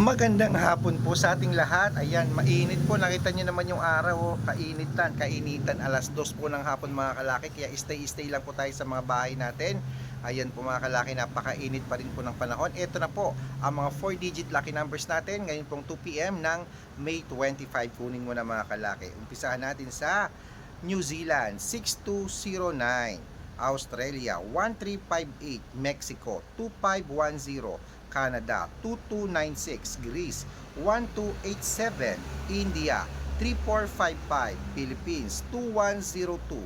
Magandang hapon po sa ating lahat. Ayan, mainit po. Nakita niyo naman yung araw. oh. Kainitan, kainitan. Alas dos po ng hapon mga kalaki. Kaya stay-stay lang po tayo sa mga bahay natin. Ayan po mga kalaki, napakainit pa rin po ng panahon. Ito na po ang mga 4-digit lucky numbers natin. Ngayon pong 2pm ng May 25. Kunin mo na mga kalaki. Umpisahan natin sa New Zealand, 6209. Australia, 1358. Mexico, 2510. Canada, 2296 Greece, 1287 India, 3455 Philippines, 2102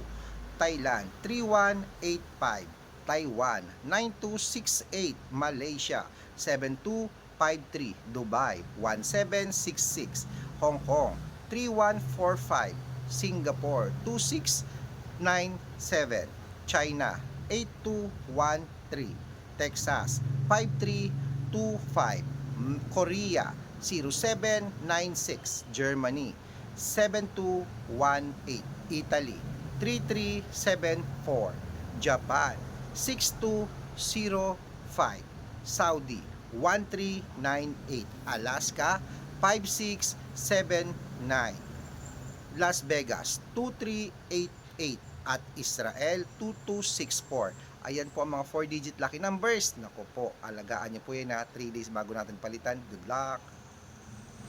Thailand, 3185 Taiwan, 9268 Malaysia, 7253 Dubai, 1766 Hong Kong, 3145 Singapore, 2697 China, 8213 Texas, 53 0725 Korea 0796 Germany 7218 Italy 3374 Japan 6205 Saudi 1398 Alaska 5679 Las Vegas 2388 at Israel 2264. Ayan po ang mga 4 digit lucky numbers. Nako po, alagaan niyo po yan na 3 days bago natin palitan. Good luck!